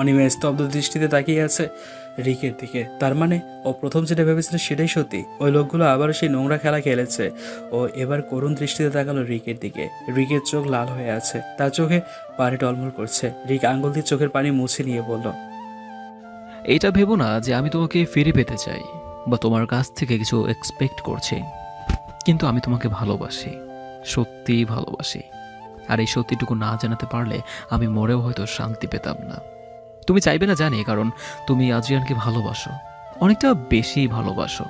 অনিমা স্তব্ধ দৃষ্টিতে তাকিয়ে আছে রিকের দিকে। তার মানে ও প্রথম যেটা ভেবেছিল সেটাই সত্যি। ওই লোকগুলো আবারও সেই নোংরা খেলা খেলেছে। ও এবার করুণ দৃষ্টিতে তাকালো রিকের দিকে। রিকের চোখ লাল হয়ে আছে। তার চোখে পানি টলমল করছে। রিক আঙ্গুল দিয়ে চোখের পানি মুছে নিয়ে বলল এটা ভেবো না যে আমি তোমাকে ফিরে পেতে চাই বা তোমার কাছ থেকে কিছু এক্সপেক্ট করছি। কিন্তু আমি তোমাকে ভালোবাসি। সত্যিই ভালোবাসি। আর এই সত্যিটুকু না জানাতে পারলে আমি মরেও হয়তো শান্তি পেতাম না। তুমি চাইবে না জানি, কারণ তুমি আদ্রিয়ানকে ভালোবাসো। অনেকটা বেশি ভালোবাসো।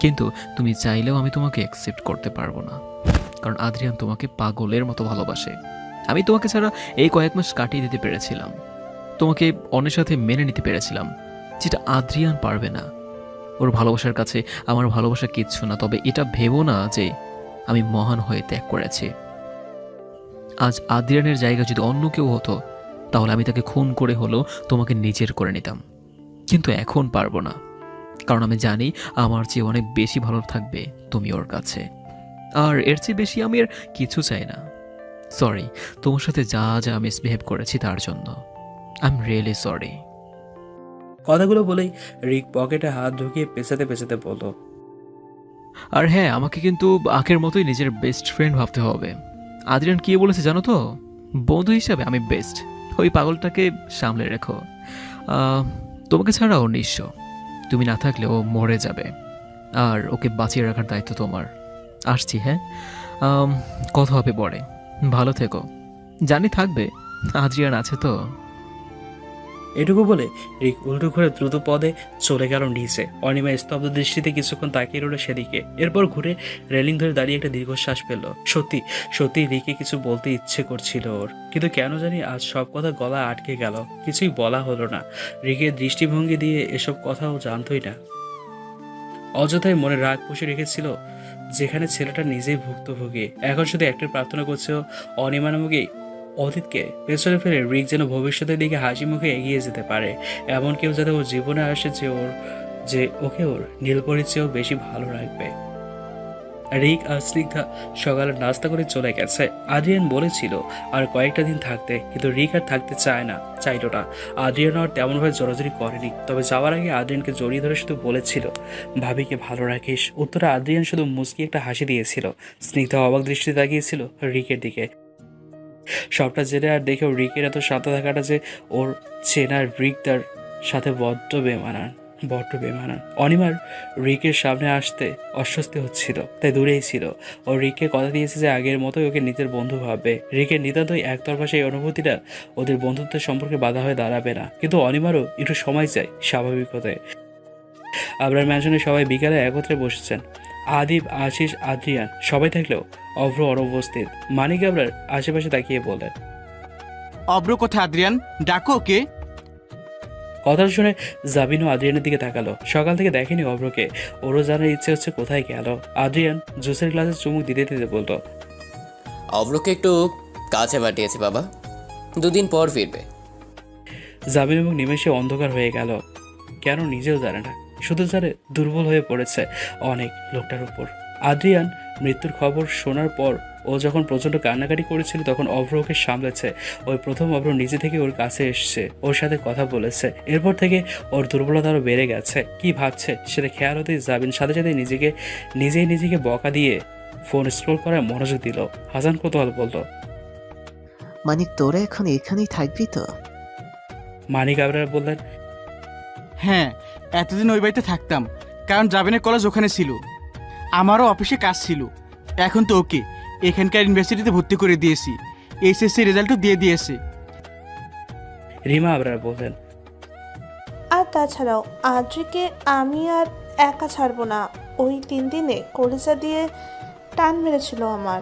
কিন্তু তুমি চাইলেও আমি তোমাকে অ্যাকসেপ্ট করতে পারব না। কারণ আদ্রিয়ান তোমাকে পাগলের মতো ভালোবাসে। আমি তোমাকে ছাড়া এই কয়েক মাস কাটিয়ে দিতে পেরেছিলাম। তোমাকে অন্যের সাথে মেনে নিতে পেরেছিলাম, যেটা আদ্রিয়ান পারবে না। ওর ভালোবাসার কাছে আমার ভালোবাসা কিচ্ছু না, তবে এটা ভেবো না যে আমি মহান হয়ে ত্যাগ করেছি। আজ আদ্রিয়ানের জায়গা যদি অন্য কেউ হতো তাহলে আমি তাকে খুন করে হলেও তোমাকে নিজের করে নিতাম। কিন্তু এখন পারব না। কারণ আমি জানি আমার চেয়ে অনেক বেশি ভালো থাকবে তুমি ওর কাছে। আর এর চেয়ে বেশি আমি আর কিছু চাই না। সরি তোমার সাথে যা যা মিসবিহেভ করেছি তার জন্য। আই এম রিয়েলি সরি কথাগুলো বলেই রিক পকেটে হাত ঢুকিয়ে পেছাতে পেছাতে বলল আর হ্যাঁ আমাকে কিন্তু আখের মতোই নিজের বেস্ট ফ্রেন্ড ভাবতে হবে। আদ্রিয়ান কি বলেছে জানো তো? বন্ধু হিসাবে আমি বেস্ট ওই পাগলটাকে সামলে রেখো। তোমাকে ছাড়া ও নিঃস্ব। তুমি না থাকলে ও মরে যাবে। আর ওকে বাঁচিয়ে রাখার দায়িত্ব তোমার। আসছি হ্যাঁ? কথা হবে পরে। ভালো থেকো। জানি থাকবে। আদ্রিয়ান আছে তো? এটুকু বলে রিক উল্টো ঘুরে দ্রুত পদে চলে গেল নিচে। অনিমা স্তব্ধ দৃষ্টিতে কিছুক্ষণ তাকিয়ে রইল সেদিকে। এরপর ঘুরে রেলিং ধরে দাঁড়িয়ে একটা দীর্ঘশ্বাস ফেলল। সত্যি সত্যি রিকে কিছু বলতে ইচ্ছে করছিল ওর। কিন্তু কেন জানি আজ সব কথা গলা আটকে গেল। কিছুই বলা হলো না। রিকের দৃষ্টিভঙ্গি দিয়ে এসব কথাও জানতোই না। অযথাই মনে রাগ পুষে রেখেছিল যেখানে ছেলেটা নিজেই ভুক্তভোগী। এখন শুধু একটাই প্রার্থনা করছে অনিমা নামকে অতীতকে পেছনে ফেলে রিক যেন ভবিষ্যতের দিকে হাসি মুখে এগিয়ে যেতে পারে, এমন কেউ যাতে ওর জীবনে আসে যে ওর, যে ওকে ওর নীলপরির চেয়েও বেশি ভালো রাখবে। রিক আর স্নিগ্ধা সকালে নাস্তা করে চলে গেছে। আদ্রিয়ান বলেছিল, আর কয়েকটা দিন থাকতে। কিন্তু রিক আর থাকতে চায় না, চাইলো না। আদ্রিয়ান আর তেমনভাবে জোরাজোরি করেনি, তবে যাওয়ার আগে আদ্রিয়ানকে জড়িয়ে ধরে শুধু বলেছিল, ভাবিকে ভালো রাখিস। উত্তরে আদ্রিয়ান শুধু মুচকি একটা হাসি দিয়েছিল। স্নিগ্ধা অবাক দৃষ্টি তাকিয়েছিল রিকের দিকে। সবটা জেনে আর দেখেও রিকের এত শান্ত থাকাটা যে ওর চেনার রিক তার সাথে বড্ড বেমানান বড্ড বেমানান। অনিমার রিকের সামনে আসতে অস্বস্তি হচ্ছিল, তাই দূরেই ছিল। ও রিককে কথা দিয়েছে যে আগের মতোই ওকে নিজের বন্ধু ভাববে। রিকের নিতান্তই একতরফা সেই অনুভূতিটা ওদের বন্ধুত্বের সম্পর্কে বাধা হয়ে দাঁড়াবে না। কিন্তু অনিমারও একটু সময় চাই, স্বাভাবিক হতে। আবরার ম্যানশনে সবাই বিকালে একত্রে বসেছেন। আদিব, আশিস, আদ্রিয়ান সবাই থাকলেও অভ্র অনুপস্থিত। মানিক আবরার আশেপাশে তাকিয়ে বললেন অব্র কোথায় আদ্রিয়ান? ডাকো ওকে। কথাটা শুনে জাবিনও আদ্রিয়ানের দিকে তাকালো। সকাল থেকে দেখেনি অভ্রকে। ওরও জানার ইচ্ছে হচ্ছে কোথায় গেল। আদ্রিয়ান জুসের গ্লাসে চুমুক দিতে দিতে বলতো অব্রকে একটু কাছে পাঠিয়েছি বাবা। দুদিন পর ফিরবে। জাবিন এবং নিমেষে অন্ধকার হয়ে গেল। কেন নিজেও জানে না। শুধু জানে দুর্বল হয়ে পড়েছে অনেক লোকটার উপর। আদ্রিয়ান মৃত্যুর খবর শোনার পর ও যখন প্রচণ্ড কান্নাকাটি করেছিল তখন অভ্র ওকে সামলেছে। ওই প্রথম অভ্র নিজে থেকে ওর কাছে এসছে ওর সাথে কথা বলেছে। এরপর থেকে ওর দুর্বলতা আরও বেড়ে গেছে। কি ভাবছে? সেটা খেয়াল হতেই জাবিন সাথে সাথে নিজেকে নিজেই নিজেকে বকা দিয়ে ফোন স্ক্রোল করায় মনোযোগ দিল। হাসান কোতোয়াল বলল মানিক তোরা এখন এখানেই থাকবি তো? মানিক আবরার বললেন হ্যাঁ এতদিন ওই বাড়িতে থাকতাম কারণ জাবিনের কলেজ ওখানে ছিল। আমারও অফিসে কাজ ছিল। এখন তো ওকে এখানকার ইউনিভার্সিটিতে ভর্তি করে দিয়েছি। এইচএসসি রেজাল্টও দিয়ে দিয়েছে। রিমা আবরার বললেন আর তাছাড়াও আদ্রিকে আমি আর একা ছাড়বো না। ওই তিন দিনে কলিজা দিয়ে টান মেরেছিল আমার।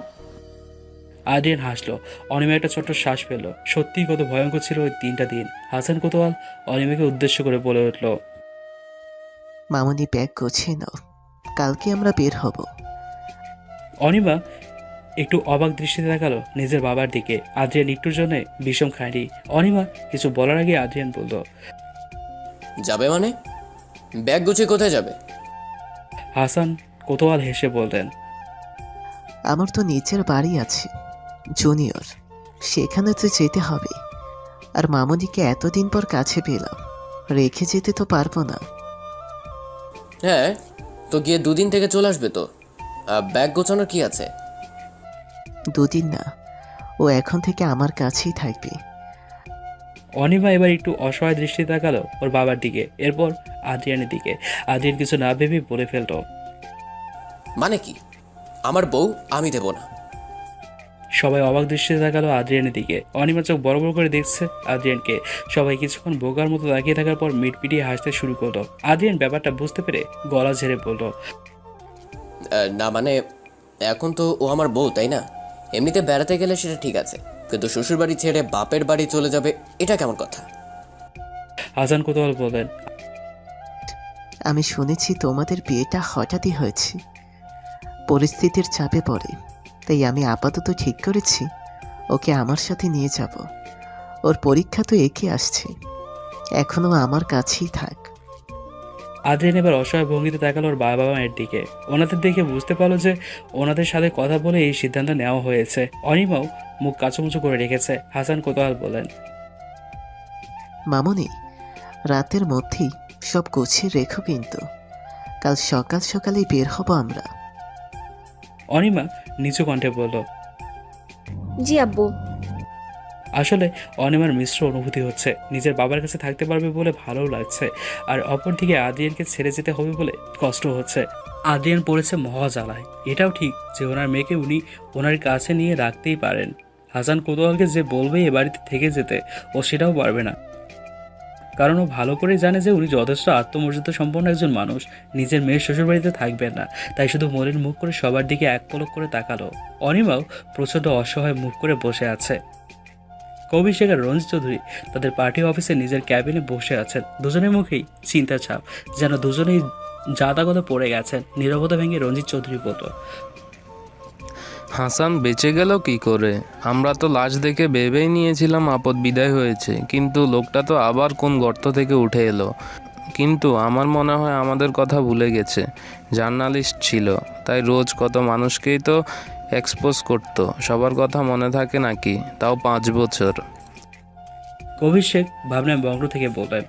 আদ্রিয়ান হাসলো। অনিমা একটা ছোট্ট শ্বাস পেল সত্যিই কত ভয়ঙ্কর ছিল ওই তিনটা দিন। হাসান কোতোয়াল অনিমাকে উদ্দেশ্য করে বলে উঠল মামুনি ব্যাগ গোছিয়ে নাও। কালকে আমরা বের হব। অনিমা একটু অবাক দৃষ্টিতে তাকালো নিজের বাবার দিকে। আদ্রিয়ান একটুর জন্য বিষম খায়নি। অনিমা কিছু বলার আগে আদ্রিয়ান বলল যাবে মানে? ব্যাগ গুছিয়ে কোথায় যাবে? হাসান কোতোয়াল হেসে বললেন আমার তো নিচের বাড়ি আছে জুনিয়র। সেখানে তো যেতে হবে। আর মামনিকে এতদিন পর কাছে পেলাম। রেখে যেতে তো পারব না। হ্যাঁ তো গিয়ে দুদিন থেকে চলে আসবে তো? ব্যাগ গোছানোর কি আছে? দুদিন না। ও এখন থেকে আমার কাছেই থাকবে। অনিমা এবার একটু অসহায় দৃষ্টি তাকালো ওর বাবার দিকে। এরপর আদ্রিয়ানের দিকে। আদ্রিয়ান কিছু না ভেবে বলে ফেলতো। মানে কি? আমার বউ আমি দেব না। সবাই অবাক দৃষ্টিতে তাকালো আদ্রিয়ানের দিকে। অনিমা চোখ বড় বড় করে দেখছে আদ্রিয়ানকে। সবাই কিছুক্ষণ বোকার মতো তাকিয়ে থাকার পর মিট পিটিয়ে হাসতে শুরু করল। আদ্রিয়ান ব্যাপারটা বুঝতে পেরে গলা ঝেড়ে বলল না মানে এখন তো ও আমার বউ তাই না? এমনিতে বেড়াতে গেলে সেটা ঠিক আছে। কিন্তু শ্বশুর বাড়ি ছেড়ে বাপের বাড়ি চলে যাবে এটা কেমন কথা? হাসান কোতোয়াল বললেন আমি শুনেছি তোমাদের বিয়েটা হঠাৎই হয়েছে। পরিস্থিতির চাপে পড়ে। তাই আমি আপাতত ঠিক করেছি। ওকে আমার সাথে নিয়ে যাব। ওর পরীক্ষা তো একে আসছে। এখনও আমার কাছেই থাক। আদ্রিয়ান এবার অসহায় ভঙ্গিতে তাকালো ওর বাবা মায়ের দিকে। ওনাদের দেখে বুঝতে পারল যে ওনাদের সাথে কথা বলে এই সিদ্ধান্ত নেওয়া হয়েছে। অনিমাও মুখ কাচুমুচু করে রেখেছে হাসান কোতোয়াল বলেন মামনি রাতের মধ্যেই সব গুছিয়ে রেখো কিন্তু। কাল সকাল সকালেই বের হব আমরা। অনিমা নিচু কণ্ঠে বলল জি আব্বু। আসলে অনিমার মিশ্র অনুভূতি হচ্ছে নিজের বাবার কাছে থাকতে পারবে বলে ভালোও লাগছে আর অপরদিকে আদিয়ানকে ছেড়ে যেতে হবে বলে কষ্ট হচ্ছে। আদিয়ান পড়েছে মহা জ্বালায় এটাও ঠিক যে ওনার মেয়েকে উনি ওনার কাছে নিয়ে রাখতেই পারেন। হাসান কোতোয়ালকে যে বলবে এ বাড়িতে থেকে যেতে ও সেটাও পারবে না। কারণ ও ভালো করে জানে যে উনি যথেষ্ট আত্মমর্যাদা সম্পন্ন একজন মানুষ। নিজের মেয়ের শ্বশুরবাড়িতে থাকবেন না। তাই শুধু মনের মুখ করে সবার দিকে এক পলক করে তাকালো। অনিমাও প্রচণ্ড অসহায় মুখ করে বসে আছে। কবি শেখ আর রঞ্জিত চৌধুরী তাদের পার্টি অফিসে নিজের ক্যাবিনে বসে আছেন। দুজনের মুখেই চিন্তা ছাপ, যেন দুজনেই জাদাগত পড়ে গেছেন, নীরবতা ভেঙে রঞ্জিত চৌধুরী বলল হাসান বেঁচে গেল কি করে? আমরা তো লাশ দেখে ভেবেই নিয়েছিলাম আপদ বিদায় হয়েছে কিন্তু লোকটা তো আবার কোন গর্ত থেকে উঠে এলো। কিন্তু আমার মনে হয় আমাদের কথা ভুলে গেছে। জার্নালিস্ট ছিল তাই রোজ কত মানুষকেই তো এক্সপোজ করতো। সবার কথা মনে থাকে নাকি? তাও পাঁচ বছর। অভিষেক ভাবনায় বঙ্গ থেকে বললেন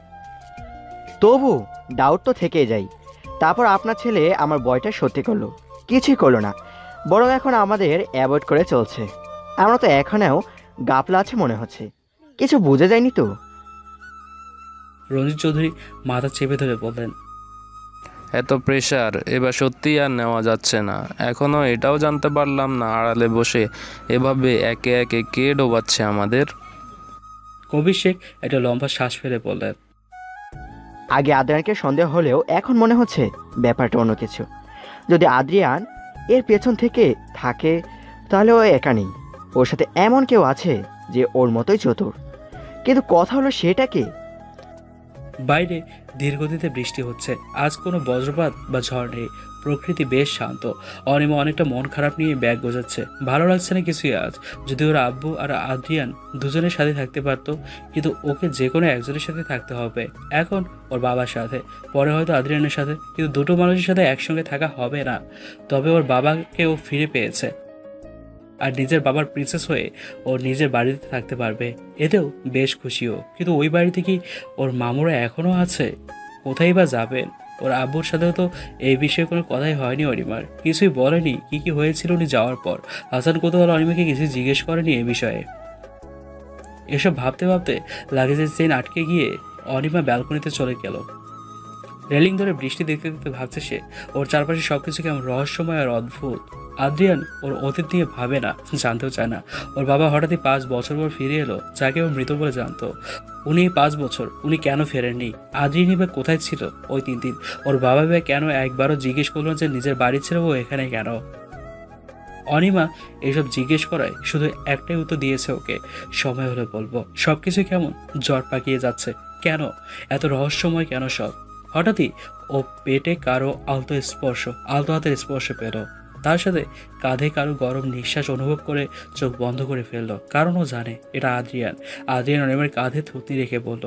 তবু ডাউট তো থেকে যাই তারপর আপনার ছেলে আমার বয়টা সত্যি করল। কিছুই করল না। বরং এখন আমাদের অ্যাভয়েড করে চলছে। আমরা তো এখনেও গাপলা আছে মনে হচ্ছে। কিছু বুঝে যায়নি তো? রঞ্জিত চৌধুরী মাথা চেপে ধরে বললেন এত প্রেশার এবার সত্যিই আর নেওয়া যাচ্ছে না। এখনও এটাও জানতে পারলাম না আড়ালে বসে এভাবে একে একে কে ডোবাচ্ছে আমাদের? কবির শেখ একটা লম্বা শ্বাস ফেলে বললেন আগে আদ্রিয়ানকে সন্দেহ হলেও এখন মনে হচ্ছে ব্যাপারটা অন্য কিছু। যদি আদ্রিয়ান এর পেছন থেকে থাকে, তাহলে ও একা নেই। ওর সাথে এমন কেউ আছে যে ওর মতোই চতুর। কিন্তু কথা হলো সেটাকে বাইরে ধীরগতিতে বৃষ্টি হচ্ছে। আজ কোনো বজ্রপাত বা ঝড় নেই। প্রকৃতি বেশ শান্ত। অনিমা অনেকটা মন খারাপ নিয়ে ব্যাগ গোজাচ্ছে। ভালো লাগছে না কিছুই আজ। যদি ওর আব্বু আর আদ্রিয়ান দুজনের সাথে থাকতে পারতো, কিন্তু ওকে যে কোনো একজনের সাথে থাকতে হবে। এখন ওর বাবার সাথে। পরে হয়তো আদ্রিয়ানের সাথে। কিন্তু দুটো মানুষের সাথে একসঙ্গে থাকা হবে না। তবে ওর বাবাকে ও ফিরে পেয়েছে। আর নিজের বাবার প্রিন্সেস হয়ে ও নিজের বাড়িতে থাকতে পারবে। এতেও বেশ খুশিও। কিন্তু ওই বাড়িতে কি ওর মামুরা এখনও আছে? কোথায় বা যাবেন? ওর আব্বুর সাথেও তো এই বিষয়ে কোনো কথাই হয়নি অনিমার কিছুই বলেনি, কি কি হয়েছিল উনি যাওয়ার পর। হাসান কোথাও অনিমাকে কিছু জিজ্ঞেস করেনি এ বিষয়ে। এসব ভাবতে ভাবতে লাগেজের চেন আটকে গিয়ে অনিমা ব্যালকনিতে চলে গেল। রেলিং ধরে বৃষ্টি দেখতে দেখতে ভাবছে সে। ওর চারপাশে সব কিছু কেমন রহস্যময় আর অদ্ভুত। আদ্রিয়ান ওর অতীত নিয়ে ভাবে না, জানতেও চায় না। ওর বাবা হঠাৎই পাঁচ বছর পর ফিরে এলো, যাকে ও মৃত বলে জানতো। উনি পাঁচ বছর, উনি কেন ফেরেননি? আদ্রিনী বা কোথায় ছিল ওই তিন দিন? ওর বাবা ভাই কেন একবারও জিজ্ঞেস করল যে নিজের বাড়ি ছেড়ে ও এখানে কেন? অনিমা এসব জিজ্ঞেস করায় শুধু একটাই উত্তর দিয়েছে ওকে, সময় হলে বলব। সব কিছু কেমন জ্বর পাকিয়ে যাচ্ছে। কেন? এত রহস্যময় কেন সব? হঠাৎই ও পেটে কারও আলতো স্পর্শ আলতো হাতের স্পর্শ পেল। তার সাথে কাঁধে কারও গরম নিঃশ্বাস অনুভব করে চোখ বন্ধ করে ফেলল। কারণ ও জানে এটা আদ্রিয়ান। আদ্রিয়ান অনিমার কাঁধে থুতনি রেখে বলল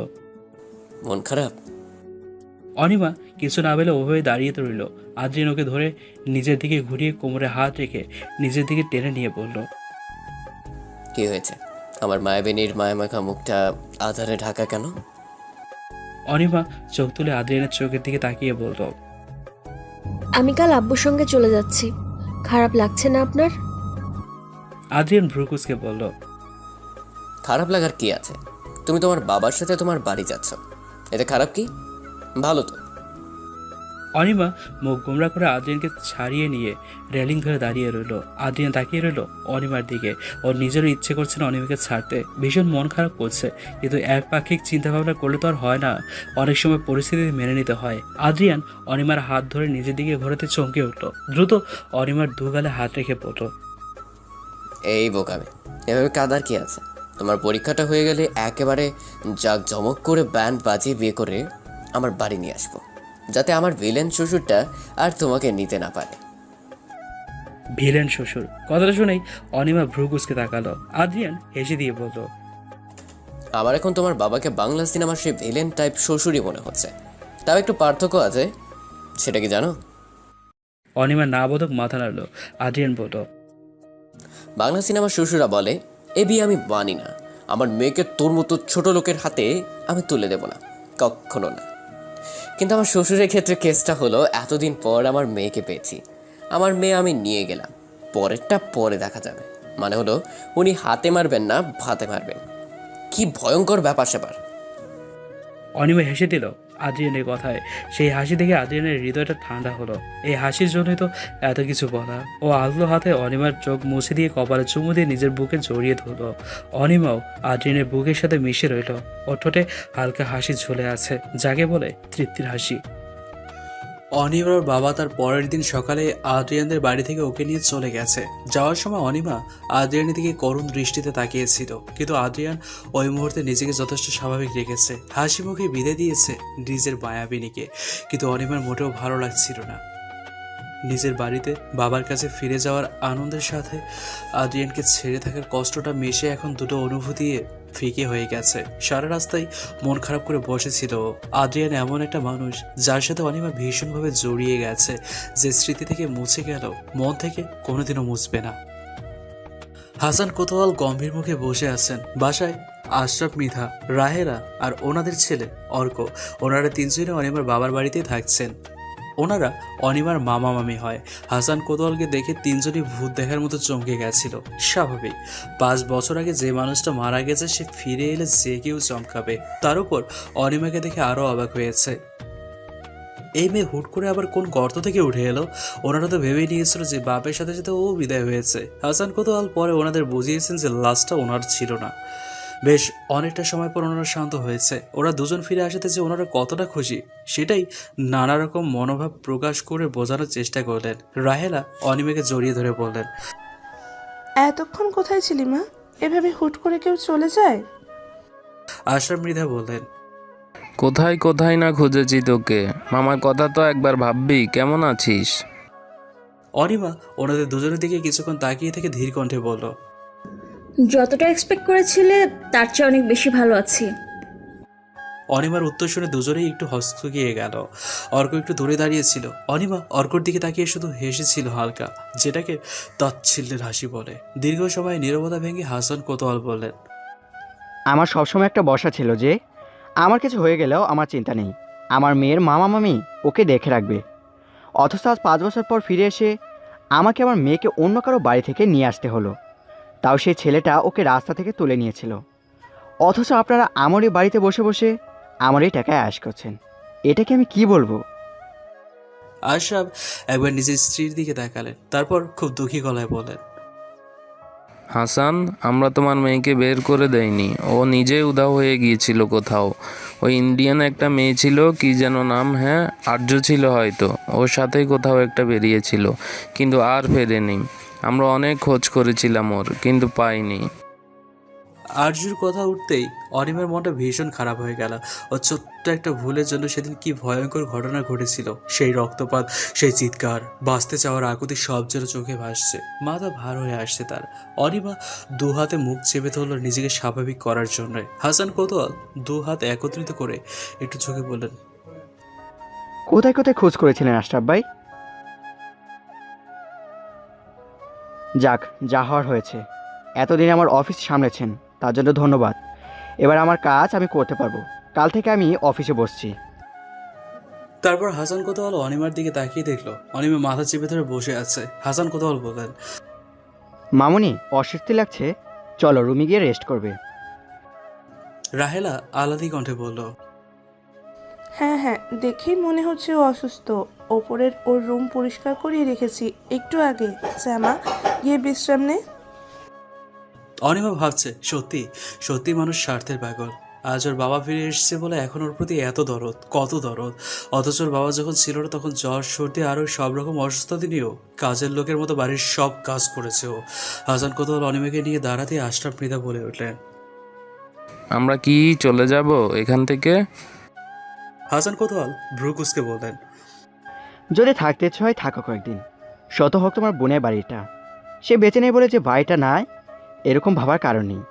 মন খারাপ? অনিমা কিছু না পেলে ওভাবে দাঁড়িয়ে রইল। আদ্রিয়ান ওকে ধরে নিজের দিকে ঘুরিয়ে কোমরে হাত রেখে নিজের দিকে টেনে নিয়ে বলল কি হয়েছে? আমার মায়াবিনীর মায়ামাখা মুখটা আধারে ঢাকা কেন? অনিমা চোখ তুলে আদ্রিয়ানের চোখের দিকে তাকিয়ে বলল আমি কাল আব্বুর সঙ্গে চলে যাচ্ছি। খারাপ লাগছে না আপনার? আদ্রিয়ান ভ্রুকুসকে বলল খারাপ লাগার কি আছে? তুমি তোমার বাবার সাথে তোমার বাড়ি যাচ্ছ। এতে খারাপ কি? ভালো তো। অনিমা মুখ গোমরা করে আদ্রিয়ানকে ছাড়িয়ে নিয়ে রেলিং ধরে দাঁড়িয়ে রইল। আদ্রিয়ান তাকিয়ে রইল অনিমার দিকে। ওর নিজেরও ইচ্ছে করছে না অনিমাকে ছাড়তে। ভীষণ মন খারাপ করছে, কিন্তু একপাক্ষিক চিন্তাভাবনা করলে তো আর হয় না। অনেক সময় পরিস্থিতি মেনে নিতে হয়। আদ্রিয়ান অনিমার হাত ধরে নিজের দিকে ঘোরাতে চমকে উঠল। দ্রুত অনিমার দুগালে হাত রেখে পড়ল এই বোকামে, এভাবে কাদার কি আছে? তোমার পরীক্ষাটা হয়ে গেলে একেবারে জাক জমক করে ব্যান্ড বাজিয়ে বিয়ে করে আমার বাড়ি নিয়ে আসব। যাতে আমার ভিলেন শ্বশুরটা আর তোমাকে নিতে না পারে। ভিলেন শ্বশুর কথাটা শুনেই অনিমা ভ্রুকুসকে তাকালো। আদ্রিয়ান হেসে দিয়ে বলল আমার এখন তোমার বাবাকে বাংলা সিনেমার সেই ভিলেন টাইপ শ্বশুরই মনে হচ্ছে। তাও একটু পার্থক্য আছে সেটা কি জানো? অনিমা না বোধক মাথা নাড়ল। আদ্রিয়ান বলল বাংলা সিনেমার শ্বশুরা বলে এ বিয়ে আমি মানি না। আমার মেয়েকে তোর মতো ছোট লোকের হাতে আমি তুলে দেব না কখনো না। কিন্তু আমার শ্বশুরের ক্ষেত্রে কেসটা হলো, এতদিন পর আমার মেয়েকে পেয়েছি। আমার মেয়ে আমি নিয়ে গেলাম। পরেরটা পরে দেখা যাবে। মানে হলো, উনি হাতে মারবেন না, ভাতে মারবেন। কি ভয়ঙ্কর ব্যাপার স্যাপার অনিমা হেসে দিল, আদ্রিয়ানের কথায়। সেই হাসি দেখে আদ্রিয়ানের হৃদয়টা ঠান্ডা হলো। এই হাসির জন্যই তো এত কিছু বলা। ও আলতো হাতে অনিমার চোখ মুছে দিয়ে কপালে চুমু দিয়ে নিজের বুকে জড়িয়ে ধরল। অনিমাও আদ্রিয়ানের বুকের সাথে মিশে রইল। ও ঠোঁটে হালকা হাসি ঝুলে আছে, যাকে বলে তৃপ্তির হাসি। অনিমার বাবা তার পরের দিন সকালে আদ্রিয়ানদের বাড়ি থেকে ওকে নিয়ে চলে গেছে। যাওয়ার সময় অনিমা আদ্রিয়ানের দিকে করুণ দৃষ্টিতে তাকিয়েছিল, কিন্তু আদ্রিয়ান ওই মুহূর্তে নিজেকে যথেষ্ট স্বাভাবিক রেখেছে। হাসি মুখে বিদে দিয়েছে নিজের মায়াবিনীকে, কিন্তু অনিমার মোটেও ভালো লাগছিল না। নিজের বাড়িতে বাবার কাছে ফিরে যাওয়ার আনন্দের সাথে আদ্রিয়ানকে ছেড়ে থাকার কষ্টটা মিশে এখন দুটো অনুভূতি ফিকে হয়ে গেছে। সারা রাস্তায় মন খারাপ করে বসেছিল। আদ্রিয়ান এমন একটা মানুষ যার সাথে অনিমা ভীষণভাবে জড়িয়ে গেছে, যে স্মৃতি থেকে মুছে গেল, মন থেকে কোনোদিনও মুছবে না। হাসান কোতোয়াল গম্ভীর মুখে বসে আছেন। বাসায় আশরাফ মিধা, রাহেরা আর ওনাদের ছেলে অর্ক। ওনারা তিনজনে অনিমার বাবার বাড়িতেই থাকছেন। ওনারা অনিমার মামা মামি হয়। হাসান কোতোয়ালকে দেখে তিনজনই ভূত দেখার মতো চমকে গেছিল। স্বাভাবিক। পাঁচ বছর আগে যে মানুষটা মারা গেছে, সে ফিরে এলে যে কেউ চমকাবে। তার উপর অনিমাকে দেখে আরও অবাক হয়েছে। এই মেয়ে হুট করে আবার কোন গর্ত থেকে উঠে এলো? ওনারা তো ভেবেই নিয়েছিল যে বাপের সাথে সাথে ও বিদায় হয়েছে। হাসান কোতোয়াল পরে ওনাদের বুঝিয়েছেন যে লাশটা ওনার ছিল না। বেশ অনেকটা সময় পর ওনারা শান্ত হয়েছে। ওরা দুজন ফিরে আসাতে যে ওনারা কতটা খুশি। সেটাই নানা রকম মনোভাব প্রকাশ করে বোঝানোর চেষ্টা করলেন। রাহেলা অনিমেকে জড়িয়ে ধরে বললেন এতক্ষণ কোথায় ছিলি মা? এভাবে হুট করে কেউ চলে যায়? আশরাফ মৃধা বললেন কোথায় কোথায় না খুঁজেছি তোকে? মামার কথা তো একবার ভাববি কেমন আছিস? অনিমা ওনাদের দুজনের দিকে কিছুক্ষণ তাকিয়ে থেকে ধীর কণ্ঠে বলল যতটা এক্সপেক্ট করেছিলে তার চেয়ে অনেক বেশি ভালো আছি। অনিমার উত্তর শুনে দুজনেই একটু হস্তগিয়ে গেল। অর্ক একটু দূরে দাঁড়িয়েছিল। অনিমা অর্কর দিকে তাকিয়ে শুধু হেসেছিল হালকা যেটাকে তাচ্ছিল্যের হাসি বলে। দীর্ঘ সময় নীরবতা ভেঙে হাসান কোতোয়াল বললেন আমার সবসময় একটা বসা ছিল যে আমার কিছু হয়ে গেলেও আমার চিন্তা নেই। আমার মেয়ের মামা মামি ওকে দেখে রাখবে। অথচ আজ পাঁচ বছর পর ফিরে এসে আমাকে আমার মেয়েকে অন্য কারও বাড়ি থেকে নিয়ে আসতে হলো। তাও সেই ছেলেটা ওকে রাস্তা থেকে তুলে নিয়েছিল। অথচ আপনারা আমারই বাড়িতে বসে বসে আমারই টাকায় আশ করছেন। এটাকে আমি কি বলব? আশরাফ একবার নিজের স্ত্রীর দিকে তাকালেন তারপর খুব দুঃখী গলায় বলেন হাসান আমরা তোমার মেয়েকে বের করে দেয়নি ও নিজে উধাও হয়ে গিয়েছিল কোথাও। ওই ইন্ডিয়ান একটা মেয়ে ছিল কি যেন নাম হ্যাঁ আর্য ছিল হয়তো। ওর সাথেই কোথাও একটা বেরিয়েছিল কিন্তু আর ফেরেনি। আমরা অনেক খোঁজ করেছিলাম ওর কিন্তু পাইনি। আরজুর কথা উঠতেই অনিমার মনটা ভীষণ খারাপ হয়ে গেল। ও ছোট্ট একটা ভুলের জন্য সেদিন কি ভয়ঙ্কর ঘটনা ঘটেছিল সেই রক্তপাত সেই চিৎকার বাঁচতে চাওয়ার আকুতি সব যেন চোখে ভাসছে। মাথা ভার হয়ে আসছে তার। অনিমা দু হাতে মুখ চেপে ধরল নিজেকে স্বাভাবিক করার জন্য। হাসান কোতোয়াল দু হাত একত্রিত করে একটু চোখে বললেন কোথায় কোথায় খোঁজ করেছিলেন আশরাফ ভাই? যাক যা হওয়ার হয়েছে। এতদিন আমার অফিস সামলেছেন তার জন্য ধন্যবাদ। এবার আমার কাজ আমি করতে পারব। কাল থেকে আমি অফিসে বসছি। তারপর হাসান কোতোয়াল অনিমার দিকে তাকিয়ে দেখল। অনিমা মাথা চেপে ধরে বসে আছে। হাসান কোতোয়াল বললেন মামুনি অস্বস্তি লাগছে। চলো রুমে গিয়ে রেস্ট করবে। রাহেলা আলাদি কণ্ঠে বলল হ্যাঁ হ্যাঁ দেখেই মনে হচ্ছে ও অসুস্থ। ওপরের ওর রুম পরিষ্কার করিয়ে রেখেছি একটু আগে। শ্যামা গিয়ে বিশ্রাম নে। অনিমা ভাবছে সত্যি সত্যি মানুষ স্বার্থের পাগল। আজ ওর বাবা ফিরে এসেছে বলে এখন ওর প্রতি এত দরদ কত দরদ। অথচ ওর বাবা যখন ছিল না তখন জ্বর সর্দি আরও সব রকম অসুস্থতা নিয়েও কাজের লোকের মতো বাড়ির সব কাজ করেছে ও। হাসান কোতোয়াল অনিমাকে নিয়ে দাঁড়াতে আশরাফ মৃদা বলে উঠলেন। আমরা কি চলে যাব এখান থেকে? হাসান কোতোয়াল ভ্রুকুসকে বললেন যদি থাকতে হয় থাকো কয়েকদিন। শত হোক তোমার বোনের বাড়িটা। সে বেঁচে নেই বলে যে বাড়িটা নাই এরকম ভাবার কারণ নেই।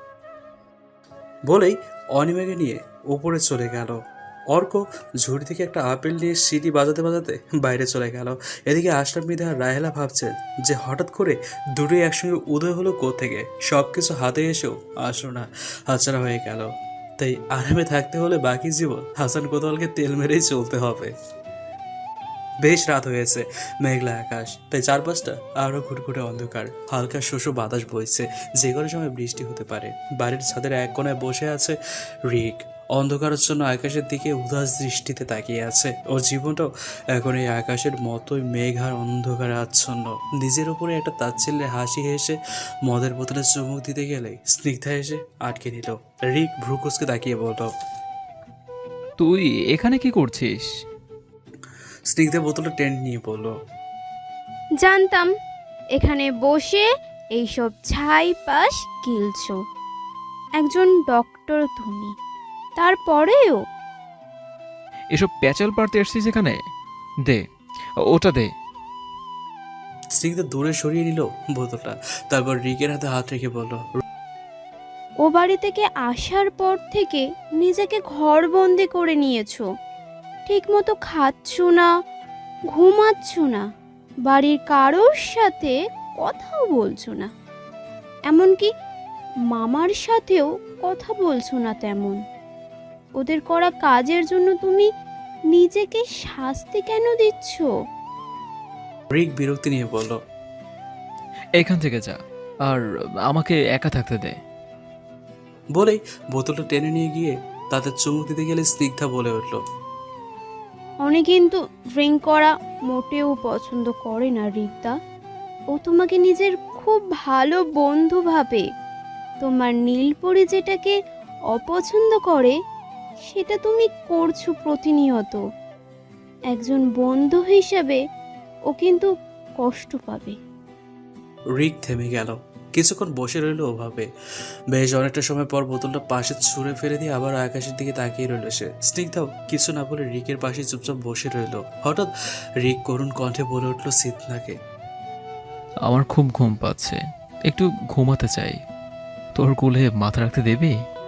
বলেই অনিমাকে নিয়ে ওপরে চলে গেল। অর্ক ঝুড়ি থেকে একটা আপেল নিয়ে সিটি বাজাতে বাজাতে বাইরে চলে গেল। এদিকে আশরাফ মিধা আর রাহেলা ভাবছেন যে হঠাৎ করে দুটোই একসঙ্গে উদয় হলো থেকে সব কিছু হাতে এসেও আসলো না। হাতছাড়া হয়ে গেল। তাই আরামে থাকতে হলে বাকি জীবন হাসান কোতোয়ালকে তেল মেরেই চলতে হবে। বেশ রাত হয়েছে, মেঘলা আকাশ, তাই চারপাশটা আরও ঘুটঘুটে অন্ধকার। হালকা শোষো বাতাস বইছে, যে কোনো সময় বৃষ্টি হতে পারে। বাড়ির ছাদের এক কোনায় বসে আছে রিক। অন্ধকারের জন্য আকাশের দিকে উদাস দৃষ্টিতে তাকিয়ে আছে। ওর জীবনটাও এখন এই আকাশের মতোই মেঘ আর অন্ধকারে আচ্ছন্ন। নিজের উপরে একটা তাচ্ছিল্যের হাসি হেসে মদের বোতলে চুমুক দিতে গেলে স্নিগ্ধা এসে আটকে নিল। রিক ভ্রুকুসকে তাকিয়ে বলল তুই এখানে কি করছিস? স্নিগ্ধা বোতলে টেন্ট নিয়ে বলল জানতাম এখানে বসে এইসব ছাই পাশ গিলছো। একজন ডক্টর তুমি তারপরেও? এসব প্যাচাল পারতে এসছিস এখানে? দে ওটা দে। স্নিগ্ধা দূরে সরিয়ে নিল বোতলটা তারপর রিকের হাতে হাত রেখে বলল ও বাড়ি থেকে আসার পর থেকে নিজেকে ঘরবন্দি করে নিয়েছো। ঠিকমতো খাচ্ছ না ঘুমাচ্ছ না বাড়ির কারোর সাথে কথাও বলছো না। এমনকি মামার সাথেও কথা বলছো না তেমন। ওদের করা কাজের জন্য তুমি নিজেকে শাস্তি কেন দিচ্ছ? রিক বিরক্তি নিয়ে বলল এখান থেকে যা আর আমাকে একা থাকতে দে। বলেই বোতলটা টেনে নিয়ে গিয়ে তাতে চুমুক দিতে গেলে স্নিগ্ধা বলে উঠল অনেক কিন্তু ড্রিঙ্ক করা মোটেও পছন্দ করে না রিক্তা। ও তোমাকে নিজের খুব ভালো বন্ধু ভাবে। তোমার নীলপরি যেটাকে অপছন্দ করে সেটা তুমি করছ প্রতিনিয়ত। একজন বন্ধু হিসেবে ও কিন্তু কষ্ট পাবে। রিক থেমে গেল। কিছুক্ষণ বসে রইল ওভাবে। বেশ অনেকটা সময় পর বোতলটা পাশে ছুঁড়ে ফেলে দিয়ে আবার আকাশের দিকে তাকিয়ে রইল সে। স্নিগ্ধাও কিছু না বলে রিকের পাশে চুপচাপ বসে রইল। হঠাৎ রিক করুণ কণ্ঠে বলে উঠল সিদ্ধনাকে আমার খুব ঘুম পাচ্ছে। একটু ঘুমাতে চাই। তোর কোলে মাথা রাখতে দেবে?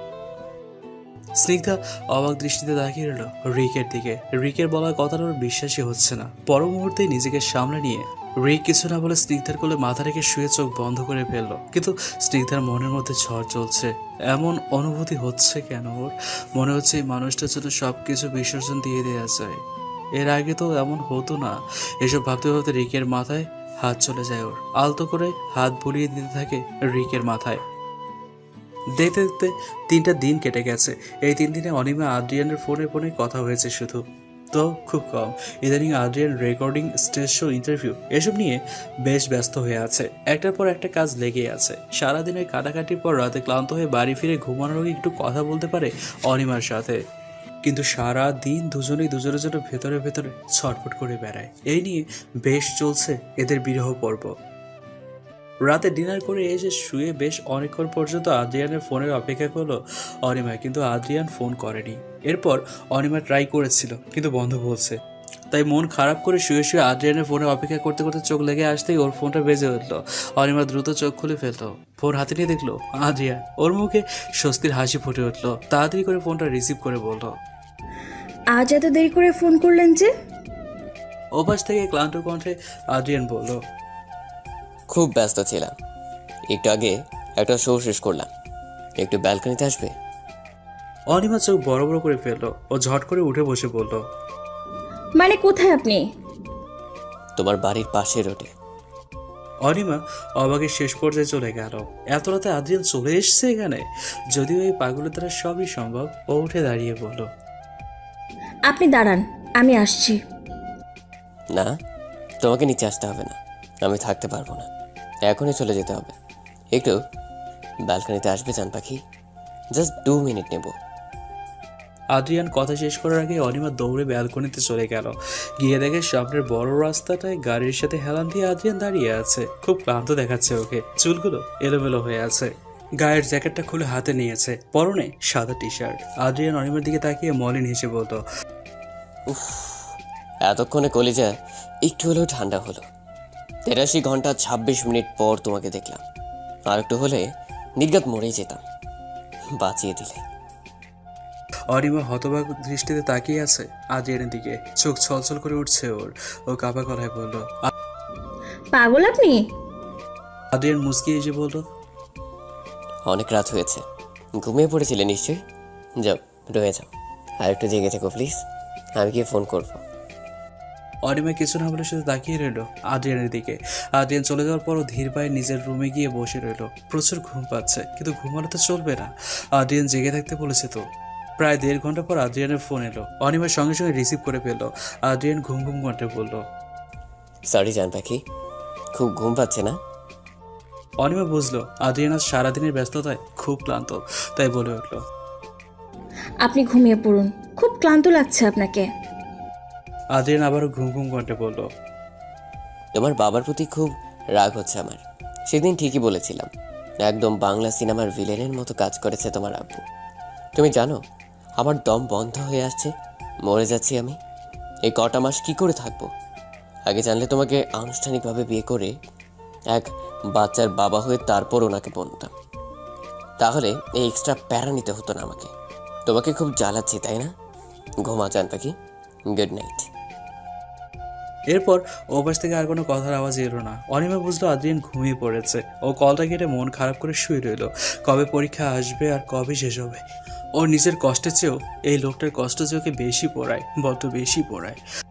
স্নিগ্ধা, অবাক দৃষ্টিতে তাকিয়ে রইল রিকের দিকে। রিকের বলা কথাটা ওর বিশ্বাসই হচ্ছে না। পর মুহূর্তেই নিজেকে সামলে নিয়ে রিক কিছু না বলে স্নিগ্ধার কোলে মাথা রেখে শুয়ে চোখ বন্ধ করে ফেলল। কিন্তু স্নিগ্ধার মনের মধ্যে ঝড় চলছে। এমন অনুভূতি হচ্ছে কেন ওর? মনে হচ্ছে এই মানুষটার জন্য সব কিছু বিসর্জন দিয়ে দেওয়া যায়। এর আগে তো এমন হতো না। এসব ভাবতে ভাবতে রিকের মাথায় হাত চলে যায় ওর। আলতো করে হাত বুলিয়ে দিতে থাকে রিকের মাথায়। দেখতে দেখতে তিনটা দিন কেটে গেছে। এই তিন দিনে অনিমা আদ্রিয়ানের ফোনে ফোনে কথা হয়েছে শুধু। তো খুব কম। ইদানিং Adrian recording stage show interview এসব নিয়ে বেশ ব্যস্ত হয়ে আছে। একটার পর একটা কাজ লেগেই আছে। সারাদিনের কাটাকাটির পর রাতে ক্লান্ত হয়ে বাড়ি ফিরে ঘুমানোর আগে একটু কথা বলতে পারে অনিমার সাথে। কিন্তু সারা দিন দুজনেই দুজনের জন্য ভেতরে ভেতরে ছটফট করে বেড়ায়। এই নিয়ে বেশ চলছে এদের বিরহ পর্ব। রাতে ডিনার করে এসে শুয়ে বেশ অনেকক্ষণ পর্যন্ত আদ্রিয়ানের ফোনের অপেক্ষা করল অনিমা কিন্তু আদ্রিয়ান ফোন করেনি। এরপর অনিমা ট্রাই করেছিল কিন্তু বন্ধ বলছে। তাই মন খারাপ করে শুয়ে শুয়ে আদ্রিয়ানের ফোনে অপেক্ষা করতে করতে চোখ লেগে আসতেই ওর ফোনটা বেজে উঠল। অনিমা দ্রুত চোখ খুলে ফেলল ফোন হাতে নিয়ে দেখল আদ্রিয়ান। ওর মুখে স্বস্তির হাসি ফুটে উঠল তাড়াতাড়ি করে ফোনটা রিসিভ করে বলল। আজ এত দেরি করে ফোন করলেন যে? ওপাশ থেকে ক্লান্ত কণ্ঠে আদ্রিয়ান বলল খুব ব্যস্ত ছিলাম। একটু আগে একটা শো শেষ করলাম। একটু ব্যালকনিতে আসবে? অনিমা চোখ বড় বড় করে ফেলল ও ঝট করে উঠে বসে বলল মানে কোথায় আপনি? তোমার বাড়ির পাশে রোডে। অনিমা অবাকের শেষ পর্যায়ে চলে গেল। এত রাতে আদ্রিয়ান চলে এসছে এখানে? যদিও এই পাগলের দ্বারা সবই সম্ভব ও উঠে দাঁড়িয়ে বলল আপনি দাঁড়ান আমি আসছি। না তোমাকে নিচে আসতে হবে না। আমি থাকতে পারব না। এখনই চলে যেতে হবে। একটু ব্যালকনিতে আসবে চান পাখি। জাস্ট দু মিনিট নেব। আদ্রিয়ান কথা শেষ করার আগে অনিমা দৌড়ে ব্যালকনিতে চলে গেল। গিয়ে দেখে সামনের বড় রাস্তাটায় গাড়ির সাথে হেলান দিয়ে আদ্রিয়ান দাঁড়িয়ে আছে। খুব ক্লান্ত দেখাচ্ছে ওকে। চুলগুলো এলোমেলো হয়ে আছে। গায়ের জ্যাকেটটা খুলে হাতে নিয়েছে। পরনে সাদা টি শার্ট আদ্রিয়ান অনিমার দিকে তাকিয়ে মলিন হেসে বলতো উফ এতক্ষণে কলিজা একটু হলেও ঠান্ডা হলো। তেরাশি ঘণ্টা ছাব্বিশ মিনিট পর তোমাকে দেখলাম। আর একটু হলে নির্গাত মরেই যেতাম। বাঁচিয়ে দিলে। অরিমা হতবাক দৃষ্টিতে তাকিয়ে আছে। আদ্রিয়ানের দিকে। চোখ ছলছল করে উঠছে ওর। ও কাপা গলায় বলল পাগল আপনি? আদ্রিয়ান মুসকি এসে বলল অনেক রাত হয়েছে। ঘুমিয়ে পড়েছিলে নিশ্চয়ই? যাও রয়ে যাও। আর একটু জেগে থেকো প্লিজ। আমি গিয়ে ফোন করব। অনিমা কিছু না বলে শুধু তাকিয়ে রইল আদ্রিয়ানের দিকে। আদ্রিয়ান চলে যাওয়ার পরও ধীর পায়ে নিজের রুমে গিয়ে বসে রইল। প্রচুর ঘুম পাচ্ছে কিন্তু ঘুমানো তো চলবে না। আদ্রিয়ান জেগে থাকতে বলেছে তো। প্রায় দেড় ঘণ্টা পর আদ্রিয়ানের ফোন এলো। অনিমার সঙ্গে সঙ্গে রিসিভ করে ফেলল। আদ্রিয়ান ঘুম ঘুম ঘন্টে বলল সরি জান পাখি। খুব ঘুম পাচ্ছে না? অনিমা বুঝলো আদ্রিয়ান আজ সারাদিনের ব্যস্ততায় খুব ক্লান্ত তাই বলে উঠল। আপনি ঘুমিয়ে পড়ুন। খুব ক্লান্ত লাগছে আপনাকে। আদ্রিয়ান আবারও ঘুম ঘুম ঘন্টে বলল, তোমার বাবার প্রতি খুব রাগ হচ্ছে আমার। সেদিন ঠিকই বলেছিলাম, একদম বাংলা সিনেমার ভিলেনের মতো কাজ করেছে তোমার আব্বু। তুমি জানো, আমার দম বন্ধ হয়ে আসছে, মরে যাচ্ছি আমি। এই কটা মাস কি করে থাকব? আগে জানলে তোমাকে আনুষ্ঠানিকভাবে বিয়ে করে এক বাচ্চার বাবা হয়ে তারপর ওনাকে বলতাম তাহলে এই এক্সট্রা প্যারা নিতে হতো না আমাকে। তোমাকে খুব জ্বালাচ্ছি, তাই না? ঘুমা চান পাখি গুড নাইট এরপর ও ওপাশ থেকে আর কোনো কথার আওয়াজ এলো না। অনিমা বুঝলো আদ্রিয়ান ঘুমিয়ে পড়েছে। ও কলটা কেটে মন খারাপ করে শুয়ে রইল। কবে পরীক্ষা আসবে আর কবে শেষ হবে? ওর নিজের কষ্টের চেয়েও এই লোকটার কষ্ট যে ওকে বেশি পড়ায়, বড্ড বেশি পড়ায়।